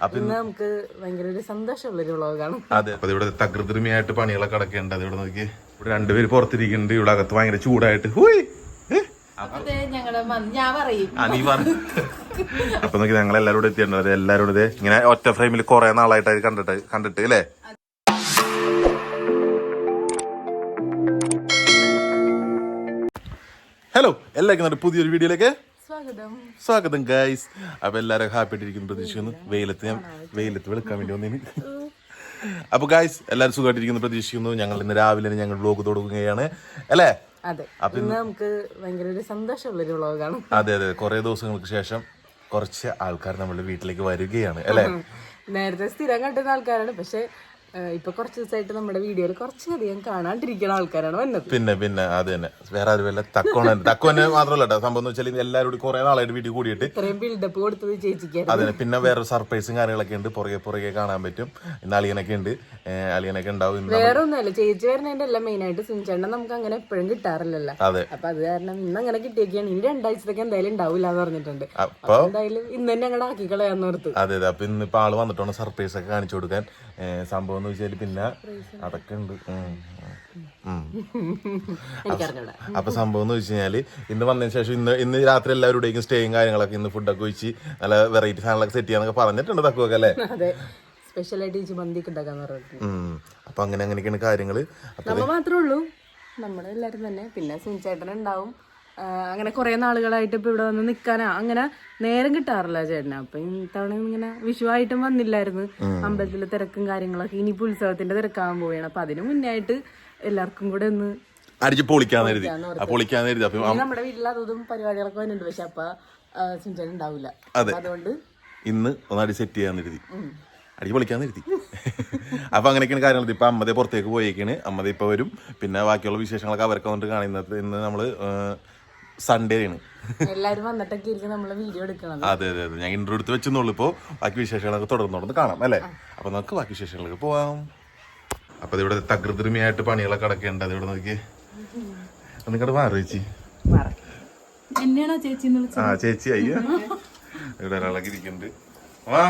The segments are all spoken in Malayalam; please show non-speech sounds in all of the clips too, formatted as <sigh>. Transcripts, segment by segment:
നമുക്ക് ഭയങ്കര ഒരു സന്തോഷമുള്ളൊരു വ്ളോഗാണ്. അതെ. അപ്പൊ ഇവിടെ തകൃതിമയായിട്ട് പണികളൊക്കെ അടക്കേണ്ട അത് ഇവിടെ നോക്കി. ഇവിടെ രണ്ടുപേര് പുറത്തിരിക്കുന്നുണ്ട്. ഇവിടെ അകത്ത് ഭയങ്കര ചൂടായിട്ട്. ഹൂയ്! ഏ? അതെ ഞങ്ങൾ ഞാൻ പറയും. ആ, നീ പറ. അപ്പൊ നോക്കി ഞങ്ങൾ എല്ലാരും കൂടെ എത്തിയിട്ടുണ്ട് എല്ലാരും കൂടെ ദേ ഇങ്ങനെ ഒറ്റ ഫ്രെയിമിൽ കുറെ നാളായിട്ട് കണ്ടിട്ട് കണ്ടിട്ട് അല്ലേ? ഹലോ എല്ലാവർക്കും പുതിയൊരു വീഡിയോയിലേക്ക് സ്വാഗതം. ഗൈസ് അപ്പൊ എല്ലാരും ഹാപ്പി ആയിട്ടിരിക്കുന്നു പ്രതീക്ഷിക്കുന്നു. വെയിലത്ത് ഞാൻ വെയിലത്ത് വെളുക്കാൻ വേണ്ടി വന്നിന്. അപ്പൊ ഗൈസ് എല്ലാരും സുഖമായിട്ടിരിക്കുന്നു പ്രതീക്ഷിക്കുന്നു. ഞങ്ങൾ ഇന്ന് രാവിലെ ഞങ്ങൾ വ്ലോഗ് തുടങ്ങുകയാണ്. അല്ലേ? അതെ. നമുക്ക് ഭയങ്കര ഒരു സന്തോഷമുള്ളൊരു വ്ളോഗാണ് അതെ അതെ. കുറെ ദിവസങ്ങൾക്ക് ശേഷം കുറച്ച് ആൾക്കാർ നമ്മുടെ വീട്ടിലേക്ക് വരികയാണ്. അല്ലേ? നേരത്തെ സ്ഥിരം കണ്ടുന്ന ആൾക്കാരാണ്. പക്ഷെ ഇപ്പൊ കുറച്ച് ദിവസമായിട്ട് നമ്മുടെ വീഡിയോയിൽ കുറച്ചധികം കാണാണ്ടിരിക്കുന്ന ആൾക്കാരാണ് വന്നത്. പിന്നെ പിന്നെ അത് തന്നെ. വേറെ ആരുമല്ല തക്കോണ <laughs> തക്കോനെ മാത്രമല്ല കേട്ടോ സംഭവം എന്ന് വെച്ചാൽ എല്ലാവരും കൂടി കുറെ നാളായിട്ട് വീട്ടിൽ കൂടിയിട്ട് ഇത്രയും ബിൽഡപ്പ് കൊടുത്തത് ചേച്ചിക്ക്. അതെ പിന്നെ വേറെ സർപ്രൈസും കാര്യങ്ങളൊക്കെ ഉണ്ട്. പുറകെ പുറകെ കാണാൻ പറ്റും. ഇന്ന് അളിയനൊക്കെ ഉണ്ട്. അളിയനൊക്കെ ഉണ്ടാവും വേറെ ഒന്നുമല്ല ചേച്ചി വരുന്നതിന്റെ എല്ലാം മെയിൻ ആയിട്ട് സുനിച്ചേട്ടൻ നമുക്ക് അങ്ങനെ എപ്പോഴും കിട്ടാറില്ലല്ലോ. അതെ. അപ്പൊ അത് കാരണം ഇന്ന് അങ്ങനെ കിട്ടിയൊക്കെയാണ് ഇനി രണ്ടാഴ്ചത്തേക്ക് എന്തായാലും ഉണ്ടാവില്ല എന്ന് പറഞ്ഞിട്ടുണ്ട്. അപ്പൊ എന്തായാലും ഇന്ന് തന്നെ അങ്ങോട്ട് ആക്കി കളയാന്ന് ഓർത്ത്. അതെ അതെ. അപ്പൊ ഇന്നിപ്പോ ആൾ വന്നിട്ടാണ് സർപ്രൈസ് ഒക്കെ കാണിച്ചു കൊടുക്കാൻ. ഏഹ് സംഭവം എന്ന് വെച്ചാൽ പിന്നെ അതൊക്കെ ഉണ്ട് അപ്പൊ സംഭവം എന്ന് വെച്ച് കഴിഞ്ഞാൽ ഇന്ന് വന്നതിന് ശേഷം ഇന്ന് ഇന്ന് രാത്രി എല്ലാവരുടെയും സ്റ്റേയും കാര്യങ്ങളൊക്കെ ഇന്ന് ഫുഡൊക്കെ വെച്ച് നല്ല വെറൈറ്റി സാധനങ്ങളൊക്കെ സെറ്റ് ചെയ്യാന്നൊക്കെ പറഞ്ഞിട്ടുണ്ട് തക്കുവൊക്കെ അല്ലേ? സ്പെഷ്യലായിട്ട് ചേച്ചി മന്തിക്ക് ഉണ്ടാക്കാന്ന് പറഞ്ഞിട്ട് അപ്പൊ അങ്ങനെ അങ്ങനെയൊക്കെയാണ് കാര്യങ്ങൾ. മാത്രമേ ഉള്ളൂ. നമ്മളെല്ലാരും തന്നെ. പിന്നെ സുനിച്ചേട്ടൻ ഉണ്ടാവും. അങ്ങനെ കുറെ നാളുകളായിട്ട് ഇപ്പൊ ഇവിടെ വന്ന് നിക്കാനാ. അങ്ങനെ നേരം കിട്ടാറില്ല ചേട്ടന്. അപ്പൊ ഇത്തവണ ഇങ്ങനെ വിഷുവായിട്ടും വന്നില്ലായിരുന്നു. അമ്പലത്തിലെ തിരക്കും കാര്യങ്ങളൊക്കെ ഇനിയിപ്പോ ഉത്സവത്തിന്റെ തിരക്കാവാൻ പോവുകയാണ്. അപ്പൊ അതിനു മുന്നേ ആയിട്ട് എല്ലാവർക്കും കൂടെ ഒന്ന് അടിച്ച് പൊളിക്കാന്ന് കരുതി. പൊളിക്കാന്ന് കരുതി. അപ്പൊ നമ്മുടെ വീട്ടിൽ അതും പരിപാടികളൊക്കെ വന്നിട്ടുണ്ട്. പക്ഷെ അപ്പൊ സുനിച്ചേട്ടൻ ഉണ്ടാവില്ല അതുകൊണ്ട് ഇന്ന് ഒന്നടി സെറ്റ് ചെയ്യാന്ന് കരുതി. അടി പൊളിക്കാന്ന് കരുതി. അപ്പൊ അങ്ങനെയൊക്കെയാണ് കാര്യങ്ങൾ ഇപ്പൊ അമ്മതെ പുറത്തേക്ക് പോയേക്കാണ്. അമ്മതെ ഇപ്പൊ വരും. പിന്നെ ബാക്കിയുള്ള വിശേഷങ്ങളൊക്കെ അവരൊക്കെ വന്നിട്ട് കാണുന്നത് ഇന്ന് നമ്മൾ സൺഡേ ആണ് എല്ലാരും വന്നിട്ടൊക്കെ ആയിരിക്കും നമ്മൾ വീഡിയോ അതെ അതെ അതെ. ഞാൻ ഇന്റർവ്യൂ എടുത്ത് വെച്ചെന്നുള്ളൂ ഇപ്പോ. ബാക്കി വിശേഷങ്ങളൊക്കെ തുടർന്ന് തുടർന്ന് കാണാം അല്ലേ? അപ്പൊ നമുക്ക് ബാക്കി വിശേഷങ്ങളൊക്കെ പോവാം. അപ്പൊ ഇവിടെ തകൃതിരുമിയായിട്ട് പണികളൊക്കെ അടക്കേണ്ട. അത് ഇവിടെ നോക്കി എന്നിട്ട് മാറി ചേച്ചി. ആ ചേച്ചി അയ്യോ. ഇവിടെ ഒരാളൊക്കെ ഇരിക്കുന്നുണ്ട്. വാ.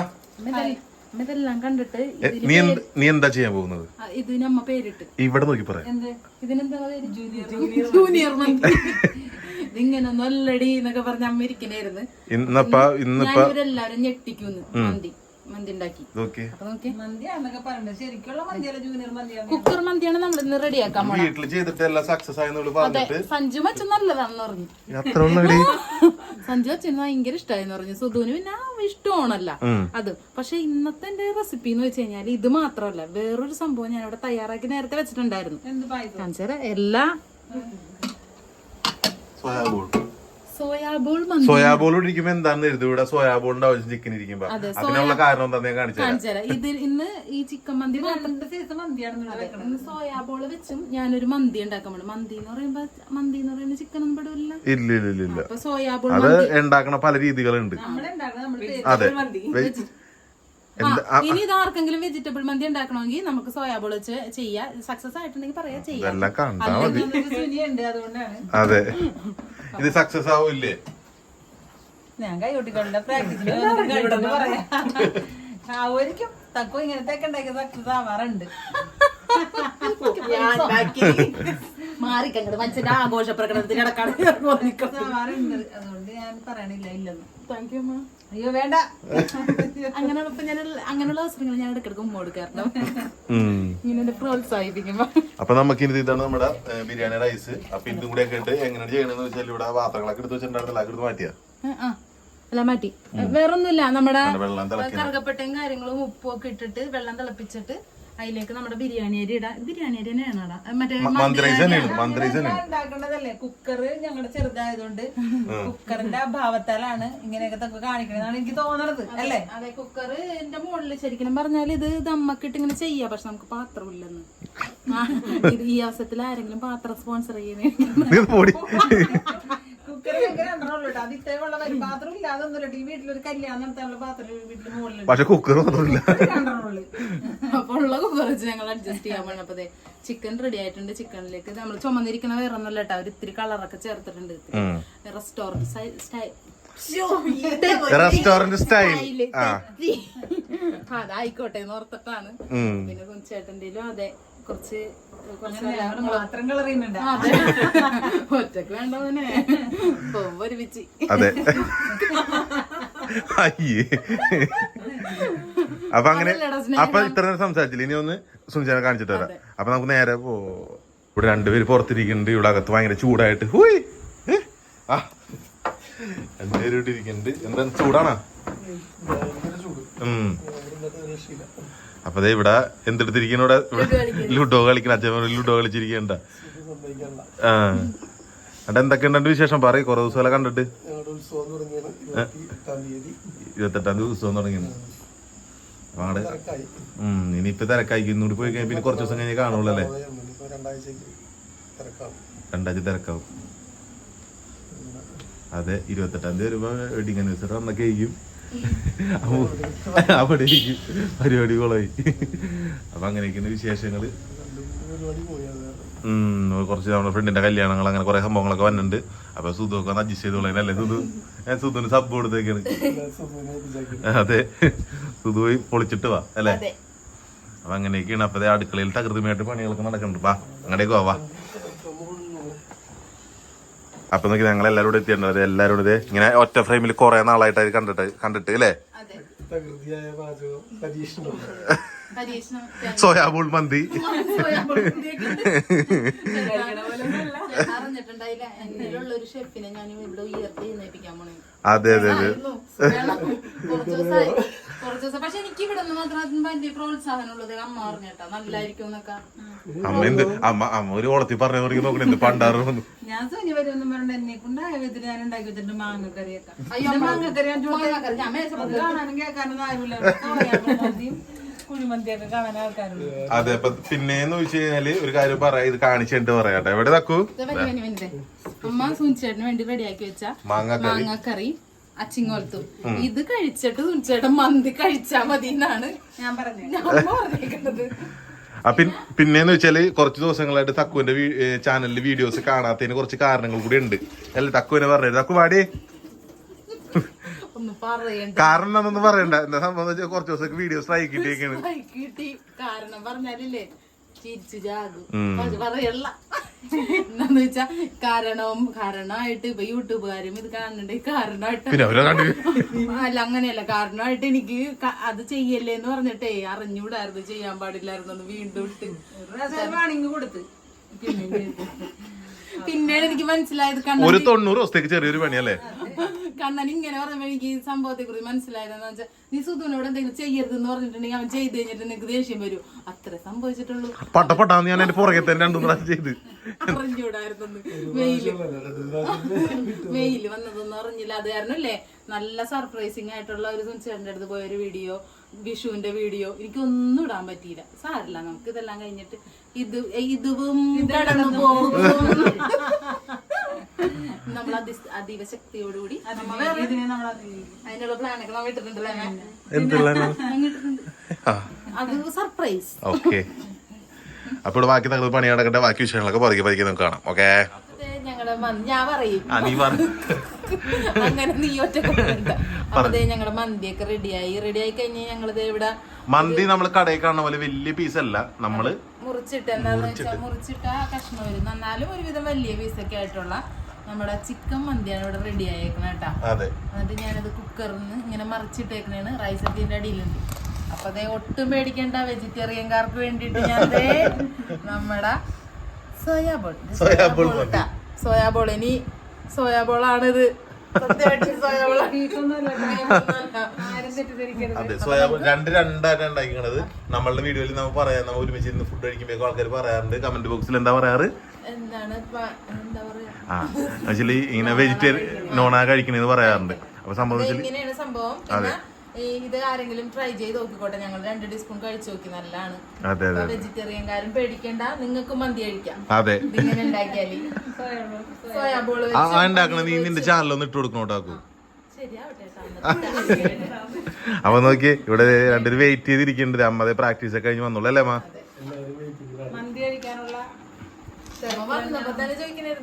ഇതെല്ലാം കണ്ടിട്ട് എ, നീ എന്ത് നീ എന്താ ചെയ്യാൻ പോകുന്നത്? അമ്മ പേരിട്ട്. ഇവിടെ നോക്കി പറയാം ഇതിനെന്താ ജൂനിയർ ജൂനിയർ <laughs> ഇതിങ്ങനെ നല്ലടി എന്നൊക്കെ പറഞ്ഞ അമ്മ ഇരിക്കണായിരുന്നു. ഇന്നപ്പ ഇന്നിപ്പ ഇവരെല്ലാരും ഞെട്ടിക്കുന്നു മന്തി മന്തി ഉണ്ടാക്കി. കുക്കർ മന്തിയാണ് നമ്മൾ ഇന്ന് റെഡിയാക്കാൻ വീട്ടിൽ ചെയ്തിട്ട് എല്ലാം സക്സസ് സഞ്ജു നല്ലതാണെന്ന് പറഞ്ഞു. സഞ്ജു അച്ഛന് ഭയങ്കര ഇഷ്ടമായെന്ന് പറഞ്ഞു. സുധുവിന് പിന്നെ ഇഷ്ടമാണല്ല. അത്. പക്ഷെ ഇന്നത്തെ എന്റെ റെസിപ്പി എന്ന് വെച്ച് കഴിഞ്ഞാൽ ഇത് മാത്രമല്ല വേറൊരു സംഭവം ഞാൻ അവിടെ തയ്യാറാക്കി നേരത്തെ വെച്ചിട്ടുണ്ടായിരുന്നു. എല്ലാ സോയാബോൾ. സോയാബോൾ സോയാബോൾ ഇരിക്കുമ്പോ എന്താന്ന് എഴുതി ഇവിടെ സോയാബോളിന്റെ ആവശ്യം ചിക്കൻ ഇരിക്കുമ്പോ. അതിനുള്ള കാരണം എന്താ ഞാൻ കാണിച്ചു ഇത് ഇന്ന് ഈ ചിക്കൻ മന്തി മാത്രം രണ്ട് സൈസ് മന്തിയാണെന്ന് വെക്കണം. ഇന്ന് സോയാബോൾ വെച്ചും ഞാനൊരു മന്തി ഉണ്ടാക്കാൻ പോണു. മന്തി എന്ന് പറയുമ്പോ മന്തി എന്ന് പറയുമ്പോ ചിക്കൻ ഒന്നും പെടില്ല ഇല്ല ഇല്ല ഇല്ല ഇല്ല അപ്പൊ സോയാബോൾ അത് ഉണ്ടാക്കണ പല രീതികളുണ്ട്. അതെ. ഇനി ഇത് ആർക്കെങ്കിലും വെജിറ്റബിൾ മന്തി ഉണ്ടാക്കണമെങ്കിൽ നമുക്ക് സോയാബോൾ വെച്ച് ചെയ്യാ. സക്സസ് ആയിട്ടുണ്ടെങ്കിൽ പറയാ ചെയ്യാം. ഇതെല്ലാം കണ്ടാ മതി. സുനിയുണ്ട് അതുകൊണ്ടാണ്. അതെ. ഇത് സക്സസ് ആവില്ലേ? ഞാൻ കൈ കൊട്ടിക്കൊണ്ട് പ്രാക്ടീസിന് പറയാം. ആവുമായിരിക്കും തക്കോ ഇങ്ങനത്തെ ഒക്കെ ഉണ്ടാക്കിയ സക്സസ് ആവാറുണ്ട് <laughs> മാറിക്കങ്ങട് മനുഷ്യന്റെ ആഘോഷ പ്രകടനത്തിന് ഇടക്കാണ് അതുകൊണ്ട് ഞാൻ പറയണില്ല ഇല്ലെന്ന്. താങ്ക് യു അമ്മ അയ്യോ വേണ്ട. അങ്ങനെയുള്ള ഇപ്പൊ ഞാൻ അങ്ങനെയുള്ള വസ്ത്രങ്ങൾ ഞാൻ ഇടക്കിടക്ക് ഉമ്മ കൊടുക്കാറുണ്ട്. ഇങ്ങനെ പ്രോത്സാഹിപ്പിക്കുമ്പോ അപ്പൊ നമുക്ക് ഇനി ഇതാണ് നമ്മുടെ ബിരിയാണി റൈസ്. അപ്പൊ ഇതും കൂടെ ഒക്കെ ഇട്ട് എങ്ങനെയാണ് ചെയ്യണമെന്ന് വെച്ചാൽ ഇവിടെ പാത്രങ്ങളൊക്കെ എടുത്ത് വെച്ചിട്ടുണ്ടായിരുന്നില്ല എടുത്ത് മാറ്റിയാ? എല്ലാം മാറ്റി. വേറൊന്നുമില്ല. നമ്മുടെ കറുകപ്പട്ടയും കാര്യങ്ങളും ഉപ്പും ഒക്കെ ഇട്ടിട്ട് വെള്ളം തിളപ്പിച്ചിട്ട് അതിലേക്ക് നമ്മുടെ ബിരിയാണി അരി ഇടാം. ബിരിയാണി അരി തന്നെയാണ് മറ്റേ ഉണ്ടാക്കേണ്ടതല്ലേ കുക്കർ ഞങ്ങളുടെ ചെറുതായതുകൊണ്ട് കുക്കറിന്റെ അഭാവത്താലാണ് ഇങ്ങനെയൊക്കെ തൊക്കെ കാണിക്കണെന്നാണ് എനിക്ക് തോന്നണത് അല്ലേ? അതെ കുക്കർ എന്റെ മുകളിൽ ശരിക്കും പറഞ്ഞാൽ ഇത് ദമ്മക്കിട്ട് ഇങ്ങനെ ചെയ്യാം പക്ഷെ നമുക്ക് പാത്രമില്ലെന്ന് ഇത് ഈ അവസരത്തിൽ ആരെങ്കിലും പാത്രം സ്പോൺസർ ചെയ്യുന്നേ. <laughs> പക്ഷെ കുക്കർ മാത്രമില്ല അപ്പൊ ഉള്ള കുക്കർ വെച്ച് ഞങ്ങൾ അഡ്ജസ്റ്റ് ചെയ്യാൻ പോകണം അപ്പൊ ചിക്കൻ റെഡി ആയിട്ടുണ്ട് ചിക്കനിലേക്ക് നമ്മൾ ചുമന്നിരിക്കുന്ന വേറെ ഒന്നുമല്ല കേട്ടോ അവർ ഇത്തിരി കളറൊക്കെ ചേർത്തിട്ടുണ്ട്. റെസ്റ്റോറന്റ് സ്റ്റൈൽ റെസ്റ്റോറന്റ് സ്റ്റൈൽ അതായിക്കോട്ടെ എന്ന് ഓർത്തിട്ടാണ്. പിന്നെ ചേട്ടന്റെയിലും അതെ. കുറച്ച് അതെ. ഒറ്റയ്ക്ക് വേണ്ടവനെ. പോകുമ്പോ ഒരുമിച്ച് അതെ. അയ്യേ. അപ്പൊ അങ്ങനെ അപ്പൊ ഇത്ര നേരം സംസാരിച്ചില്ല? ഇനി ഒന്ന് സുനിചാനെ കാണിച്ചിട്ട് വരാം. അപ്പൊ നമുക്ക് നേരെ പോ. ഇവിടെ രണ്ടുപേര് പുറത്തിരിക്കുന്നുണ്ട്. ഇവിടെ അകത്ത് ഭയങ്കര ചൂടായിട്ട്. ഹൂയ്. ആ. രണ്ടുപേരും ഇവിടെ ഇരിക്കുന്നുണ്ട്. എന്താ ചൂടാണോ? ഉം. അപ്പൊ ദേ ഇവിടെ എന്തെടുത്തിരിക്കുന്നു ഇവിടെ? ലുഡോ കളിക്കണ അച്ഛൻ ലുഡോ കളിച്ചിരിക്കണ്ട ആ. എന്തൊക്കെ എന്തൊക്കെയുണ്ട് വിശേഷം? പറയും കുറെ ദിവസമല്ല കണ്ടിട്ട്? ഇരുപത്തെട്ടാം തീയതി ഉത്സവം തുടങ്ങിയത് ഉം ഇനിയിപ്പൊ തിരക്കായി ഇന്നുകൂടി പോയി കഴിഞ്ഞാൽ പിന്നെ കുറച്ച് ദിവസം കഴിഞ്ഞ് കാണുള്ളൂ അല്ലേ? രണ്ടാഴ്ച തിരക്കാവും. അതെ ഇരുപത്തെട്ടാം തീയതി വരുമ്പോ വെഡിങ് അനുസരിച്ച് അന്നൊക്കെ ആയിരിക്കും. അവിടെ പരിപാടി കൊളായി. അപ്പൊ അങ്ങനെയൊക്കെയാണ് വിശേഷങ്ങൾ. കുറച്ച് നമ്മുടെ ഫ്രണ്ടിന്റെ കല്യാണങ്ങൾ അങ്ങനെ കുറെ സംഭവങ്ങളൊക്കെ വന്നിട്ടുണ്ട്. അപ്പൊ സുധുവൊക്കെ ഒന്ന് അഡ്ജസ്റ്റ് ചെയ്തോളാം അല്ലേ സുധു? ഞാൻ സുധുവിന് സബ് കൊടുത്തേക്കാണ്. അതെ. സുധു പോയി പൊളിച്ചിട്ട് വാ അല്ലേ? അപ്പൊ അങ്ങനെയൊക്കെയാണ്. അപ്പൊ അടുക്കളയിൽ തകൃതിമായിട്ട് പണികളൊക്കെ നടക്കുന്നുണ്ട്. വാ അങ്ങോട്ടേക്ക് വാ. അപ്പൊ നോക്കി ഞങ്ങൾ എല്ലാവരും കൂടെ എത്തിയിട്ടുണ്ട് എല്ലാവരും കൂടെ ഇങ്ങനെ ഒറ്റ ഫ്രെയിമിൽ കുറെ നാളായിട്ട് അത്. കണ്ടിട്ട് കണ്ടിട്ട് അല്ലേ സോയാബൂൾ മന്തി. അതെ അതെ അതെ. കുറച്ച് ദിവസം. പക്ഷെ എനിക്ക് ഇവിടെ നിന്ന് മാത്രം വലിയ പ്രോത്സാഹനം ഉള്ളത് അമ്മ പറഞ്ഞിട്ടാ നല്ലായിരിക്കും എന്നൊക്കെ. അമ്മ എന്ത്? അമ്മ അമ്മ ഒരു ഓളത്തി പറഞ്ഞു തുടങ്ങി നോക്കണേ. എന്ത് പണ്ടാറ് വന്നു. ഞാൻ സോനി വരുമെന്നും പറഞ്ഞിട്ട് എന്നെ വിധത്തിൽ ഞാൻ ഉണ്ടാക്കി വെച്ചിട്ട് മാങ്ങക്കറിയൊക്കെ. മാങ്ങക്കറി കാണാനും കേൾക്കാനും ആരുമില്ല. മന്തിയും കുഴിമന്തിയൊക്കെ കാണാൻ ആൾക്കാരുണ്ട്. അതെ അപ്പൊ പിന്നെന്ന് വെച്ച് കഴിഞ്ഞാൽ ഒരു കാര്യം പറയാ ഇത് കാണിച്ചിട്ട് പറയാട്ടെ. എവിടെ തക്കു. അമ്മ സുനിച്ചേട്ടന് വേണ്ടി റെഡിയാക്കി വെച്ച മാങ്ങാക്കറി. അച്ചിങ്ങോലത്തും ഇത് കഴിച്ചിട്ട് സുനിച്ചേട്ടൻ മന്തി കഴിച്ചാ മതി എന്നാണ് ഞാൻ പറഞ്ഞത് ഞാൻ പറഞ്ഞേക്കുന്നത് പിന്നെന്ന് വെച്ചാൽ കുറച്ച് ദിവസങ്ങളായിട്ട് തക്കുവിന്റെ ചാനലിൽ വീഡിയോസ് കാണാത്തതിന് കുറച്ച് കാരണങ്ങൾ കൂടി ഉണ്ട്. അല്ലെ തക്കുവിനെ പറഞ്ഞത് തക്കു പാടി ഒന്ന് പറയണ്ട. കാരണം എന്താണെന്ന് പറയണ്ട. എന്താ സംഭവം വെച്ചാൽ കുറച്ച് ദിവസം വീഡിയോ സ്ട്രൈക്ക് കിട്ടിയേക്കാണ്. കിട്ടി. കാരണം പറഞ്ഞാലില്ലേ ചിരിച്ചു ജാകും ഉം. പക്ഷെ പറയല്ല എന്താന്ന് വെച്ചാ കാരണവും കാരണമായിട്ട് ഇപ്പൊ യൂട്യൂബുകാരും ഇത് കാണുന്നുണ്ട്. കാരണമായിട്ട് അല്ല അങ്ങനെയല്ല. കാരണമായിട്ട് എനിക്ക് അത് ചെയ്യല്ലേ എന്ന് പറഞ്ഞിട്ടേ അറിഞ്ഞൂടായിരുന്നു ചെയ്യാൻ പാടില്ലായിരുന്നു വീണ്ടും ഇട്ട്. വാണിങ് കൊടുത്ത്. പിന്നീട് എനിക്ക് മനസ്സിലായത് കണ്ടു ഒരു തൊണ്ണൂറ് ദിവസത്തേക്ക് ചെറിയൊരു പണിയല്ലേ? കണ്ണൻ ഇങ്ങനെ പറഞ്ഞപ്പോ എനിക്ക് ഈ സംഭവത്തെ കുറിച്ച് മനസ്സിലായതെന്ന് വെച്ചാൽ നീ സുധുവിനോട് എന്തെങ്കിലും ചെയ്യരുത് എന്ന് പറഞ്ഞിട്ടുണ്ടെങ്കിൽ അവൻ ചെയ്ത് കഴിഞ്ഞിട്ട് നിനക്ക് ദേഷ്യം വരും. അത്ര സംഭവിച്ചിട്ടുള്ളൂ. പട്ടപ്പെട്ടാന്ന് ഞാൻ എന്റെ പുറകെ തന്നെ രണ്ടു പ്രാവശ്യം ചെയ്ത്. അറിഞ്ഞൂടായിരുന്നു വെയിൽ. വെയിൽ വന്നതൊന്നും അറിഞ്ഞില്ല. അത് കാരണല്ലേ നല്ല സർപ്രൈസിങ് ആയിട്ടുള്ള ഒരു സുനിച്ചേട്ടന്റെ അടുത്ത് പോയ ഒരു വീഡിയോ വിഷുവിന്റെ വീഡിയോ എനിക്കൊന്നും ഇടാൻ പറ്റിയില്ല. സാരില്ല നമുക്ക് ഇതെല്ലാം കഴിഞ്ഞിട്ട് ഇത് ഇതും കടന്നു പോകും. <laughs> നമ്മൾ അതീവശക്തിയോടുകൂടി അതിനുള്ള പ്ലാനൊക്കെ നമ്മൾ ഇട്ടിട്ടുണ്ടല്ലേ? അത് സർപ്രൈസ്. ഓക്കെ. അപ്പൊ ഇവിടെ ബാക്കി തങ്ങൾ പണി നടക്കട്ടെ. ബാക്കി വിഷയങ്ങളൊക്കെ പതുക്കെ പതുക്കെ നമുക്ക് കാണാം. ഓക്കെ? ഞാൻ പറയും. ആ നീ പറഞ്ഞു അങ്ങനെ നീ ഒറ്റ ഞങ്ങളുടെ മന്തിയൊക്കെ റെഡിയായി റെഡിയായി കഴിഞ്ഞ് ഞങ്ങളിത് ഇവിടെ മന്തി നമ്മൾ കടയിൽ കാണുന്ന പോലെ വലിയ പീസ് അല്ല. നമ്മൾ മുറിച്ചിട്ട് എന്താന്ന് വെച്ചാൽ മുറിച്ചിട്ട്. ആ കഷ്ണം വരും. എന്നാലും ഒരുവിധം വലിയ പീസൊക്കെ ആയിട്ടുള്ള നമ്മുടെ ചിക്കൻ മന്തിയാണ് ഇവിടെ റെഡി ആയേക്കണ കേട്ടാ അതെ. എന്നിട്ട് ഞാനത് കുക്കറിൽ നിന്ന് ഇങ്ങനെ മറിച്ചിട്ടേക്കണേണ് റൈസ് ഇതിന്റെ അടിയിലുണ്ട്. അപ്പൊ അതേ ഒട്ടും പേടിക്കേണ്ട വെജിറ്റേറിയൻകാർക്ക് വേണ്ടിയിട്ട് ഞാൻ ദേ നമ്മുടെ സോയാബോൾ സോയാബോൾ. സോയാബോൾ ഇനി സോയാബോളാണിത് അതെ സോയാബോൾ രണ്ട് രണ്ടായിട്ടാണ് ഉണ്ടാക്കിക്കണത്. നമ്മളുടെ വീഡിയോയിൽ നമ്മൾ പറയാം. നമ്മൾ ഒരുമിച്ച് ഇരുന്ന് ഫുഡ് കഴിക്കുമ്പോൾ ആൾക്കാർ പറയാറുണ്ട്. കമന്റ് ബോക്സിൽ എന്താ പറയാറ്? എന്താണ് എന്താ പറയാ? ആ ആക്ച്വലി ഇങ്ങനെ വെജിറ്റേറിയൻ നോണാ കഴിക്കണെന്ന് പറയാറുണ്ട്. അപ്പൊ സംഭവം ഇങ്ങനെയാണ് സംഭവം. ഈ ഇത് ആരെങ്കിലും ട്രൈ ചെയ്ത് നോക്കിക്കോട്ടെ. ഞങ്ങൾ രണ്ട് ടീസ്പൂൺ കഴിച്ചു നോക്കി. നല്ലതാണ്. അതെ അതെ വെജിറ്റേറിയൻകാരും പേടിക്കണ്ട. നിങ്ങൾക്ക് മന്തി കഴിക്കാം. അതെ. ഇതിങ്ങനെ ഉണ്ടാക്കിയാൽ. സോയാബോൾ ആ നീ നിന്റെ ചാനലൊന്ന് ഇട്ട് കൊടുക്കണം കേട്ടോ ശരിയാവട്ടെ കേട്ടോ. അപ്പൊ നോക്കി ഇവിടെ രണ്ടുപേര് വെയിറ്റ് ചെയ്തിരിക്കുന്നുണ്ട്. അമ്മതെ പ്രാക്ടീസ് ഒക്കെ കഴിഞ്ഞ് വന്നോളൂ അല്ലേ അമ്മ മന്തി കഴിക്കാനുള്ള ക്ഷമ വന്നപ്പോ തന്നെ ചോദിക്കണായിരുന്നു ശരിയായാ ശരിയായി ആ, കണ്ടിട്ടൊക്കെ ഏകദേശം ശരിയായിട്ട് ഞാൻ പറഞ്ഞില്ല തക്കുറടിയൊക്കെ ശരിയാവും എന്റെ പൊന്നി തക്കു ഞാൻ എടുത്ത കുടിക്കാൻ പറ്റില്ല കഴിക്കും അതെന്റെ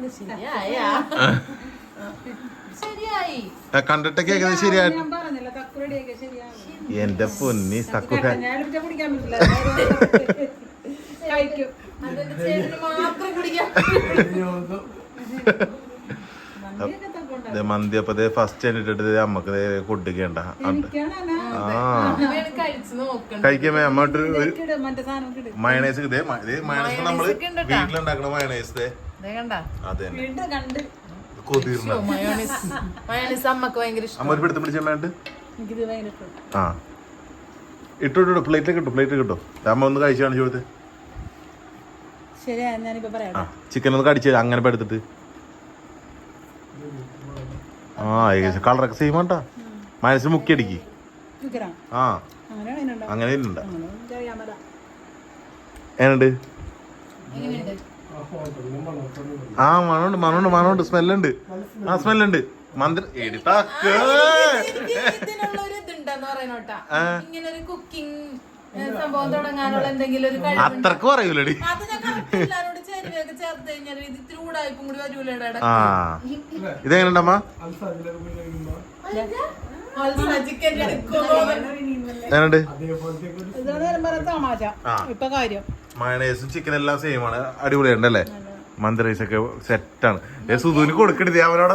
ചേട്ടന് മാത്രം കുടിക്കാം മന്തിയൊക്കെ തക്കുണ്ടാവും ദേ മന്തി അപ്പൊ ഫസ്റ്റ് ഇട്ടിട്ട് അമ്മയ്ക്ക് കൊടുക്കേണ്ട. കഴിക്കാമേ അമ്മ മയണൈസ് മയണൈസ് നമ്മൾ. വീട്ടിലുണ്ടാക്കണ മയണൈസ് ദേ പ്ലേറ്റിലേക്ക് ഇട്ടു ഇട്ടു പ്ലേറ്റിൽ കിട്ടും പ്ലേറ്റ് കിട്ടും അമ്മ ഒന്ന് കഴിച്ചു കാണിച്ചു കൊടുത്ത്. ചിക്കൻ ഒന്ന് കടിച്ച് അങ്ങനെ എടുത്തിട്ട്. ആ ഏകദേശം കളറൊക്കെ സെയിം ആട്ടാ. മനസ്സ് മുക്കിയടിക്ക് ആ. അങ്ങനെ ഇല്ല അങ്ങനെ ചെയ്യാൻ പറ്റാം എന്നുണ്ട് എങ്ങനെയുണ്ട്? ആ മണുണ്ട് മണുണ്ട് മണുണ്ട് മണമുണ്ട് മണമുണ്ട് മണമുണ്ട്. സ്മെല്ലുണ്ട്. ആ സ്മെല്ലുണ്ട്. മന്ത്രി എടുത്താക്ക് കുക്കിംഗ് സംഭവം തുടങ്ങാനുള്ള എന്തെങ്കിലും ഒരു അത്രയ്ക്ക് പറയൂലടി. ഇതെങ്ങനെയുണ്ടമ്മ. ഇപ്പൊ കാര്യം. മയണൈസും ചിക്കൻ എല്ലാം സെയിം ആണ്. അടിപൊളിയുണ്ടല്ലേ മന്തി റൈസ് ഒക്കെ സെറ്റാണ് ഏ സുധുവിന് കൊടുക്കരുത് അവരോട്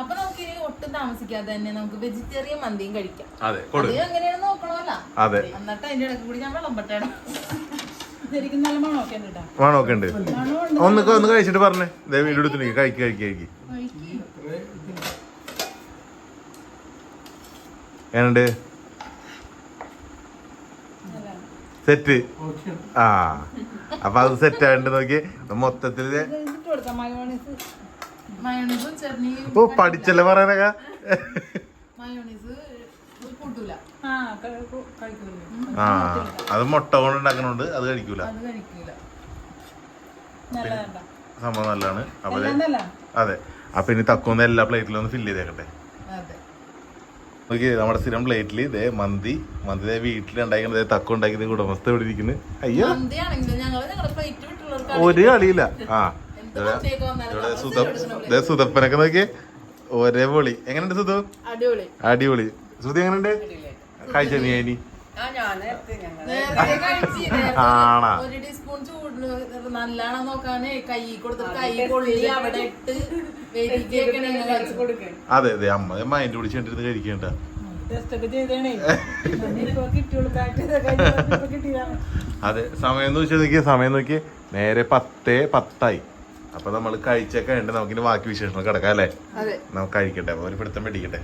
അപ്പൊ നമുക്ക് ഇനി ഒട്ടും താമസിക്കാതെ തന്നെ നമുക്ക് വെജിറ്റേറിയൻ മന്തിയും കഴിക്കാം. അതെ എങ്ങനെയാണ് നോക്കണമല്ല. അതെ. എന്നിട്ട് അതിന്റെ ഇടയ്ക്ക് കൂടി ഞാൻ മണമൊക്കെ ഉണ്ട് ഒന്ന് ഒന്ന് കഴിച്ചിട്ട് പറഞ്ഞേ. ദേ വീട് എടുത്തു കഴിക്ക് കഴിക്ക് കഴിക്ക്. എങ്ങനുണ്ട് സെറ്റ്. ഓക്കെ. ആ. അപ്പൊ അത് സെറ്റ് ആയിട്ട് നോക്കി മൊത്തത്തിൽ ഓ പഠിച്ചല്ലേ പറയാനൊക്കെ ആ അത് മുട്ട കൊണ്ട് ഉണ്ടാക്കണോണ്ട് അത് കഴിക്കൂല. സംഭവം നല്ലതാണ്. അപ്പൊ അതെ. അപ്പൊ ഇനി തക്കൊന്ന് എല്ലാ പ്ലേറ്റിലും ഒന്ന് ഫില്ല് ചെയ്തേക്കട്ടെ. നോക്കി നമ്മുടെ സ്ഥിരം പ്ലേറ്റിൽ ഇതേ മന്തി മന്തി ദേ വീട്ടിലുണ്ടാക്കുന്നത് തക്ക ഉണ്ടാക്കിയത് ഉടമസ്ഥ ഇവിടെ ഇരിക്കുന്നു. അയ്യോ. ഒരു കളിയില്ല. ആ. ഇവിടെ സുധപ്പനൊക്കെ നോക്കിയേ. ഒരേ പൊളി എങ്ങനെയുണ്ട് സുധു? അടിപൊളി. അടിപൊളി. സുധി എങ്ങനെയുണ്ട്? കഴിച്ച നീ ഇനി. ആണാ. ഒരു ടീസ്പൂൺ ചൂടിന് നല്ലോണം നോക്കാനേ കൈ കൊടുത്തിട്ട് കൈ കൊള്ളി അവിടെ ഇട്ട് അതെ അതെ. അമ്മ മൈൻഡ് പിടിച്ചിട്ടിരുന്ന് കഴിക്കണ്ട. അതെ സമയം എന്ന് വെച്ചാൽ നോക്കിയ സമയം നോക്കി. നേരെ പത്തേ പത്തായി. അപ്പൊ നമ്മൾ കഴിച്ചൊക്കെ ഉണ്ട്. നമുക്കിനി ബാക്കി വിശേഷങ്ങൾ കിടക്കാം അല്ലേ? അതെ. നമുക്ക് കഴിക്കട്ടെ. അപ്പൊ ഒരു പിടുത്തം പിടിക്കട്ടെ.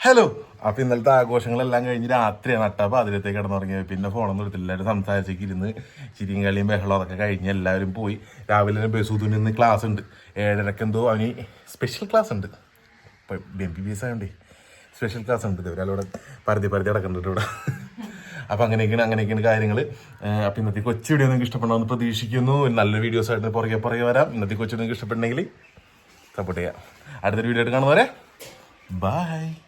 ഹലോ അപ്പൊ ഇന്നലത്തെ ആഘോഷങ്ങളെല്ലാം കഴിഞ്ഞ് രാത്രിയാണ് നട്ടപ്പ അതിലത്തേക്ക് കിടന്നുറങ്ങിയത്. പിന്നെ ഫോണൊന്നും എടുത്തില്ല. എല്ലാവരും സംസാരിച്ചിരുന്ന് ചിരിയും കളിയും ബഹളം അതൊക്കെ കഴിഞ്ഞ് എല്ലാവരും പോയി. രാവിലെ തന്നെ ബസൂത്തിന് നിന്ന് ക്ലാസ് ഉണ്ട്. ഏഴരക്ക് എന്തോ അവന് സ്പെഷ്യൽ ക്ലാസ് ഉണ്ട്. എം ബി ബി എസ് ആയതുകൊണ്ട് സ്പെഷ്യൽ ക്ലാസ് ഉണ്ട്. ഇവരാളിവിടെ പരതി പരതി കിടക്കുന്നുണ്ട് ഇവിടെ. അപ്പം അങ്ങനെയൊക്കെയാണ് അങ്ങനെയൊക്കെയാണ് കാര്യങ്ങൾ അപ്പം ഇന്നത്തെ കൊച്ചു വീഡിയോ നിങ്ങൾക്ക് ഇഷ്ടപ്പെടണമെന്ന് പ്രതീക്ഷിക്കുന്നു. നല്ല വീഡിയോസ് ആയിട്ട് പുറകെ പുറകെ വരാം. ഇന്നത്തെ കൊച്ചു നിങ്ങൾക്ക് ഇഷ്ടപ്പെടണമെങ്കിൽ സപ്പോർട്ട് ചെയ്യാം. അടുത്തൊരു വീഡിയോ ആയിട്ട് കാണുന്നവരെ ബൈ